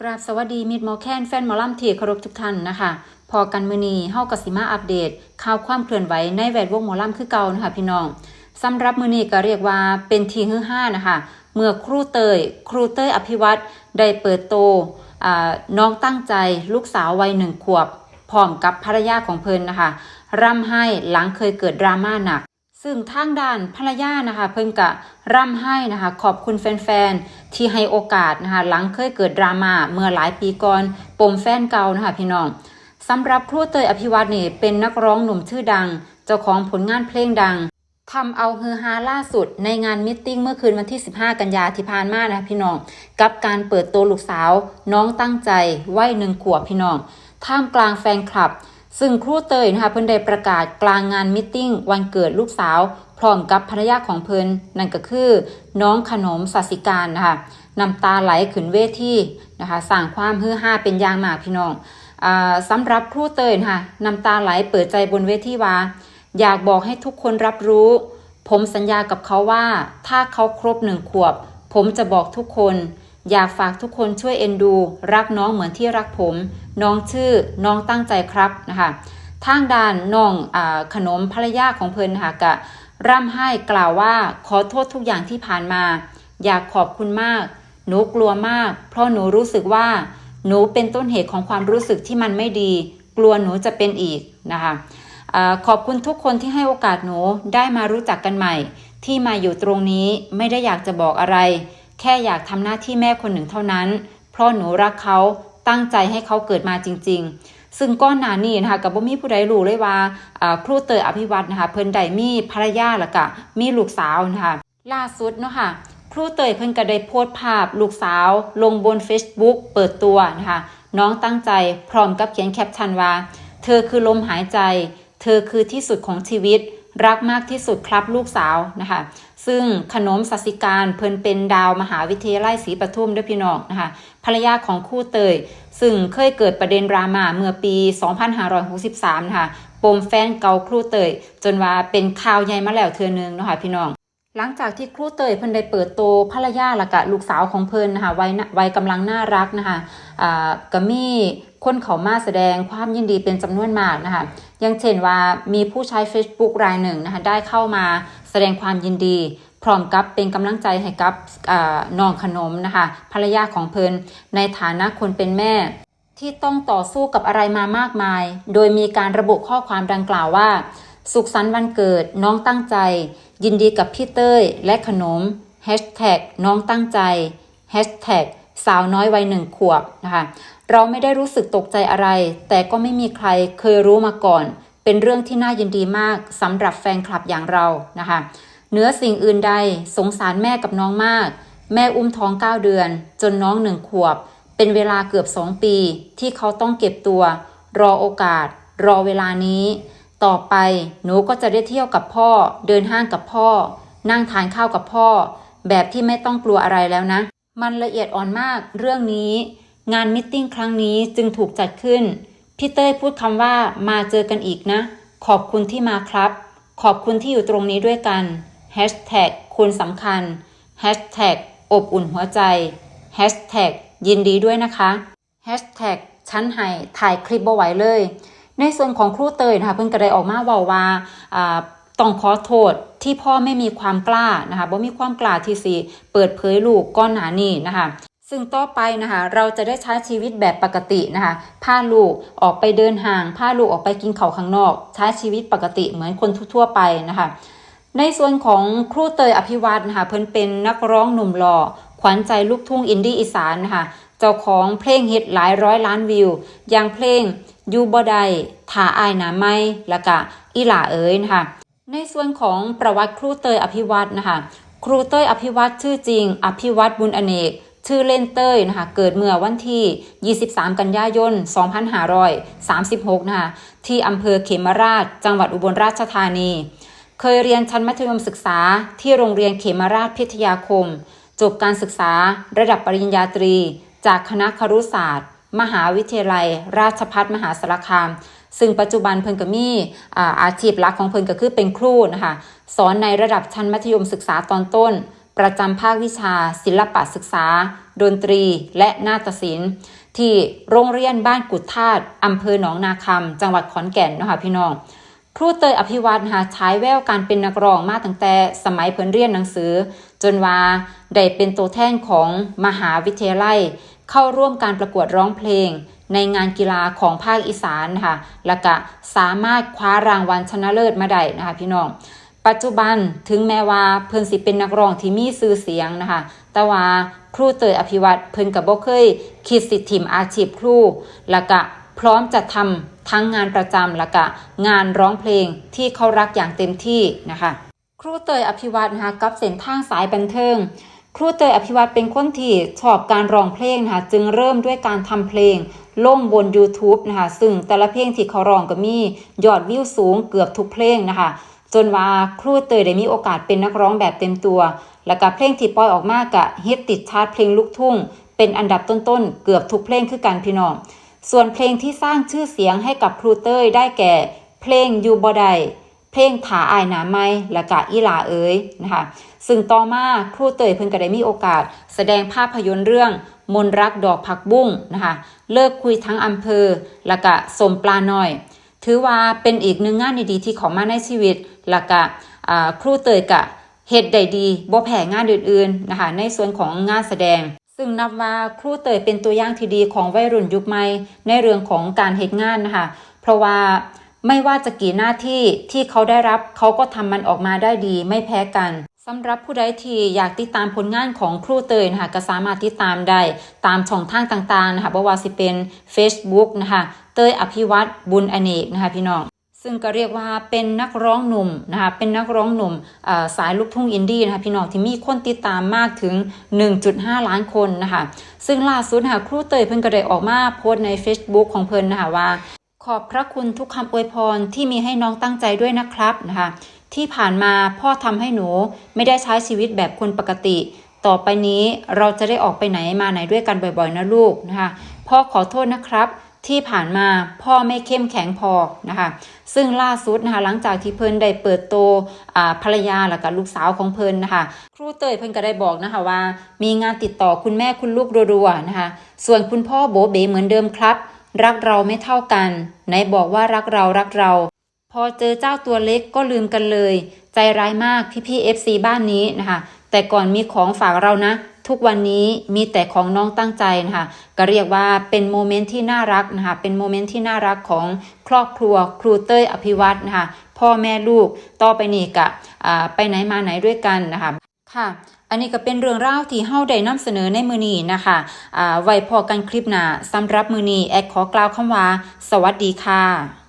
กราบสวัสดีมิดหมอแคนแฟนหมอลำที่เคารพทุกท่านนะคะพอกันมือนีเฮากับสิมาอัปเดต ข่าวความเคลื่อนไหวในแวดวงหมอลำคือเก่านะคะพี่น้องสำหรับมือนีก็เรียกว่าเป็นทีฮือห้านะคะเมื่อครูเตย ครูเตยอภิวัตรได้เปิดโตน้องตั้งใจลูกสาววัยหนึ่งขวบพร้อมกับภรรยาของเพิ่นนะคะร่ำให้หลังเคยเกิดดราม่าหนัก ซึ่งทางด้านภรรยานะคะเพิ่นกะร่ำให้นะคะขอบคุณแฟนๆ ที่ให้โอกาสนะคะหลังเคยเกิดดราม่าเมื่อหลายปีก่อนปมแฟนเก่านะคะพี่น้องสำหรับครูเตยอภิวัตเนี่เป็นนักร้องหนุ่มชื่อดัง เจ้าของผลงานเพลงดังทำเอาฮือฮาล่าสุดในงานมิทติ้งเมื่อคืนวันที่ 15 กันยาที่ผ่านมานะคะพี่น้อง กับการเปิดตัวลูกสาวน้องตั้งใจวัยหนึ่งขวบพี่น้องท่ามกลางแฟนคลับ ซึ่งครูเตยนะคะเพิ่นได้ประกาศกลางงานมิทติ้งวันเกิดลูกสาว พร้อมกับภรรยาของเพิ่นนั่นก็คือ น้องขนมสัสิการนะคะน้ำตาไหลขึ้นเวทีนะคะสร้างความฮือฮาเป็นอย่างมากพี่น้องอสำหรับครูเตยนะคะน้ำตาไหลเปิดใจบนเวทีว่าอยากบอกให้ทุกคนรับรู้ ผมสัญญากับเขาว่า ถ้าเขาครบหนึ่งขวบ ผมจะบอกทุกคน อยากฝากทุกคนช่วยเอ็นดู รักน้องเหมือนที่รักผม น้องชื่อน้องตั้งใจครับนะคะทางด้านน้องอขนมภรรยาของเพิ่นนะคะกะร่ำไห้กล่าวว่าขอโทษทุกอย่างที่ผ่านมา อยากขอบคุณมาก หนูกลัวมาก เพราะหนูรู้สึกว่า หนูเป็นต้นเหตุของความรู้สึกที่มันไม่ดี กลัวหนูจะเป็นอีกนะคะขอบคุณทุกคนที่ให้โอกาสหนูได้มารู้จักกันใหม่ ที่มาอยู่ตรงนี้ไม่ได้อยากจะบอกอะไร แค่อยากทำหน้าที่แม่คนหนึ่งเท่านั้น เพราะหนูรักเขาตั้งใจให้เขาเกิดมาจริง ๆ ซึ่งก้อนหนานี่นะคะกับบ่มีผู้ใดรู้เลยว่าอ่าครูเตยอภิวัตนะคะเพิ่นไดมีภรรยาแล้วก็มีลูกสาวนะคะล่าสุดเนาะค่ะครูเตยเพิ่นก็ได้โพสต์ภาพลูกสาว ลงบน Facebook เปิดตัวนะคะน้องตั้งใจพร้อมกับเขียนแคปชั่นว่า เธอคือลมหายใจ เธอคือที่สุดของชีวิต รักมากที่สุดครับลูกสาวนะคะซึ่งขนมสัสิการเพิ่นเป็นดาวมหาวิทยาลัยศรีปทุมด้วยพี่น้องนะคะภรรยาของคู่เตย ซึ่งเคยเกิดประเด็นดราม่าเมื่อปี 2563 นะคะปมแฟนเก่าครูเตย จนว่าเป็นข่าวใหญ่มาแล้วเทือนึงนะคะพี่น้อง หลังจากที่ครูเตยเพิ่นได้เปิดโตภรรยาละกะลูกสาวของเพิ่นนะคะวัยวัยกำลังน่ารักนะคะอ่าก็มีคนเขามาแสดงความยินดีเป็นจำนวนมากนะคะอย่างเช่นว่ามีผู้ใช้ Facebook รายหนึ่งนะคะได้เข้ามาแสดงความยินดี พร้อมกับเป็นกำลังใจให้กับน้องขนมนะคะภรรยาของเพิ่นในฐานะคนเป็นแม่ ที่ต้องต่อสู้กับอะไรมามากมาย โดยมีการระบุข้อความดังกล่าวว่า สุขสันต์วันเกิดน้องตั้งใจ ยินดีกับพี่เต้ยและขนมน้องตั้งใจสาวน้อยวัยหนึ่งขวบนะคะ เราไม่ได้รู้สึกตกใจอะไร แต่ก็ไม่มีใครเคยรู้มาก่อน เป็นเรื่องที่น่ายินดีมากสำหรับแฟนคลับอย่างเรานะคะเหนือสิ่งอื่นใดสงสารแม่กับน้องมาก แม่อุ้มท้อง 9 เดือน จนน้องหนึ่งขวบ เป็นเวลาเกือบ 2 ปี ที่เขาต้องเก็บตัว รอโอกาส รอเวลานี้ ต่อไปหนูก็จะได้เที่ยวกับพ่อ เดินห้างกับพ่อ นั่งทานข้าวกับพ่อ แบบที่ไม่ต้องกลัวอะไรแล้วนะ มันละเอียดอ่อนมากเรื่องนี้ งานมิทติ้งครั้งนี้จึงถูกจัดขึ้น พี่เต้ยพูดคำว่ามาเจอกันอีกนะ ขอบคุณที่มาครับ ขอบคุณที่อยู่ตรงนี้ด้วยกัน Hashtag คุณสำคัญ Hashtag อบอุ่นหัวใจ Hashtag ยินดีด้วยนะคะ Hashtag ชั้นไห้ถ่ายคลิปบ่ไหวเลย ในส่วนของครูเตยนะคะเพิ่งกระไดออกมาว่าว่าอ่าต้องขอโทษที่พ่อไม่มีความกล้านะคะบ่มีความกล้าที่สิเปิดเผยลูกก้อนหนานี่นะคะซึ่งต่อไปนะคะเราจะได้ใช้ชีวิตแบบปกตินะคะพาลูกออกไปเดินห่างพาลูกออกไปกินข้าวข้างนอก ใช้ชีวิตปกติเหมือนคนทั่วๆไปนะคะในส่วนของครูเตยอภิวัตนะคะเพิ่นเป็นนักร้องหนุ่มหล่อขวัญใจลูกทุ่งอินดี้อีสานนะคะ เจ้าของเพลงฮิตหลายร้อยล้านวิว อย่างเพลงยูบอดายถาอายหนาไม่และกะอีหล่าเอ๋ยนะคะในส่วนของประวัติครูเตยอภิวัตนะคะครูเตยอภิวัตชื่อจริง อภิวัตบุญอเนก ชื่อเล่นเต้ยนะคะเกิดเมื่อวันที่ 23 กันยายน 2536 นะคะที่อำเภอเขมราช จังหวัดอุบลราชธานี เคยเรียนชั้นมัธยมศึกษาที่โรงเรียนเขมราชพิทยาคม จบการศึกษาระดับปริญญาตรี จากคณะครุศาสตร์ มหาวิทยาลัย ราชภัฏมหาสารคาม ซึ่งปัจจุบันเพิ่นก็มีอาอาชีพหลักของเพิ่นก็คือเป็นครูนะคะ สอนในระดับชั้นมัธยมศึกษาตอนต้น ประจำภาควิชา ศิลปะศึกษา ดนตรี และนาฏศิลป์ ที่โรงเรียนบ้านกุดธาตุอำเภอหนองนาคำจังหวัดขอนแก่นนะคะพี่น้องครูเตยอภิวัตนะคะฉายแววการเป็นนักร้องมาตั้งแต่สมัยเพิ่นเรียนหนังสือ จนว่าได้เป็นตัวแทนของมหาวิทยาลัย เข้าร่วมการประกวดร้องเพลง ในงานกีฬาของภาคอีสานนะคะแล้วก็สามารถคว้ารางวัลชนะเลิศมาได้นะคะพี่น้อง ปัจจุบันถึงแม้ว่าเพิ่นสิเป็นนักร้องที่มีชื่อเสียงนะคะแต่ว่าครูเตยอภิวัตเพิ่นก็บ่เคยคิดสิทิมอาชีพครูแล้วก็พร้อมจะทำทั้งงานประจำแล้วก็งานร้องเพลงที่เขารักอย่างเต็มที่นะคะ ครูเตยอภิวัตนะคะกับเส้นทางสายบันเทิง ครูเตยอภิวัตเป็นคนที่ชอบการร้องเพลงนะคะจึงเริ่มด้วยการทำเพลงลงบน YouTube นะคะซึ่งแต่ละเพลงที่เขาร้องก็มียอดวิวสูงเกือบทุกเพลงนะคะ จนว่าครูเตยได้มีโอกาสเป็นนักร้องแบบเต็มตัว แล้วก็เพลงที่ปล่อยออกมากะฮิตติดชาร์ตเพลงลูกทุ่ง เป็นอันดับต้นๆ เกือบทุกเพลงคือกันพี่น้อง ส่วนเพลงที่สร้างชื่อเสียงให้กับครูเตยได้แก่ เพลงอยู่บ่ได เพลงถาอายหนาไม้และกะอีหลาเอ๋ยนะคะซึ่งต่อมาครูเตยเพิ่นก็ได้มีโอกาส แสดงภาพยนตร์เรื่องมนรักดอกผักบุ้งนะคะเลิกคุยทั้งอำเภอและกะสมปลาหน้อย ถือว่าเป็นอีกหนึ่งงานดีๆที่ของมาในชีวิตแล้วก็อ่าครูเตยกะเฮ็ดได้ดีบ่แพ้งานอื่นๆนะคะในส่วนของงานแสดงซึ่งนับว่าครูเตยเป็นตัวอย่างที่ดีของวัยรุ่นยุคใหม่ในเรื่องของการเฮ็ดงานนะคะ เพราะว่า ไม่ว่าจะกี่หน้าที่ที่เขาได้รับเขาก็ทำมันออกมาได้ดีไม่แพ้กันสำหรับผู้ใดที่อยากติดตามผลงานของครูเตยนะคะก็สามารถติดตามได้ตามช่องทางต่างๆนะคะบ่ว่าสิเป็น Facebook นะคะเตยอภิวัตบุญอเนกนะคะพี่น้องซึ่งก็เรียกว่าเป็นนักร้องหนุ่มนะคะเป็นนักร้องหนุ่มสายลูกทุ่งอินดี้นะคะพี่น้องที่มีคนติดตามมากถึง 1.5 ล้านคนนะคะซึ่งล่าสุดนะคะครูเตยเพิ่นก็ได้ออกมาโพสต์ใน Facebook ของเพิ่นนะคะว่า ขอบพระคุณทุกคำอวยพรที่มีให้น้องตั้งใจด้วยนะครับนะคะที่ผ่านมาพ่อทำให้หนูไม่ได้ใช้ชีวิตแบบคนปกติ ต่อไปนี้เราจะได้ออกไปไหนมาไหนด้วยกันบ่อยๆนะลูกนะคะพ่อขอโทษนะครับ ที่ผ่านมาพ่อไม่เข้มแข็งพอนะคะซึ่งล่าสุดนะคะหลังจากที่เพิ่นได้เปิดโตภรรยาแล้วก็ลูกสาวของเพิ่นนะคะครูเตยเพิ่นก็ได้บอกนะคะว่า มีงานติดต่อคุณแม่คุณลูกรัวๆนะคะส่วนคุณพ่อโบเบเหมือนเดิมครับ รักเราไม่เท่ากัน ไหนบอกว่ารักเรารักเรา พอเจอเจ้าตัวเล็กก็ลืมกันเลย ใจร้ายมากพี่พี่เอฟซีบ้านนี้นะคะแต่ก่อนมีของฝากเรานะ ทุกวันนี้มีแต่ของน้องตั้งใจนะคะก็เรียกว่าเป็นโมเมนต์ที่น่ารักนะคะเป็นโมเมนต์ที่น่ารักของครอบครัวครูเต้ยอภิวัตนะคะพ่อแม่ลูกต่อไปนี่กะไปไหนมาไหนด้วยกันนะคะค่ะ อันนี้ก็เป็นเรื่องราวที่เฮาได้นำเสนอในมือนี้นะคะอ่าไว้พอกันคลิปหน้าสำหรับมือนี้แอดขอกล่าวคำว่า สวัสดีค่ะ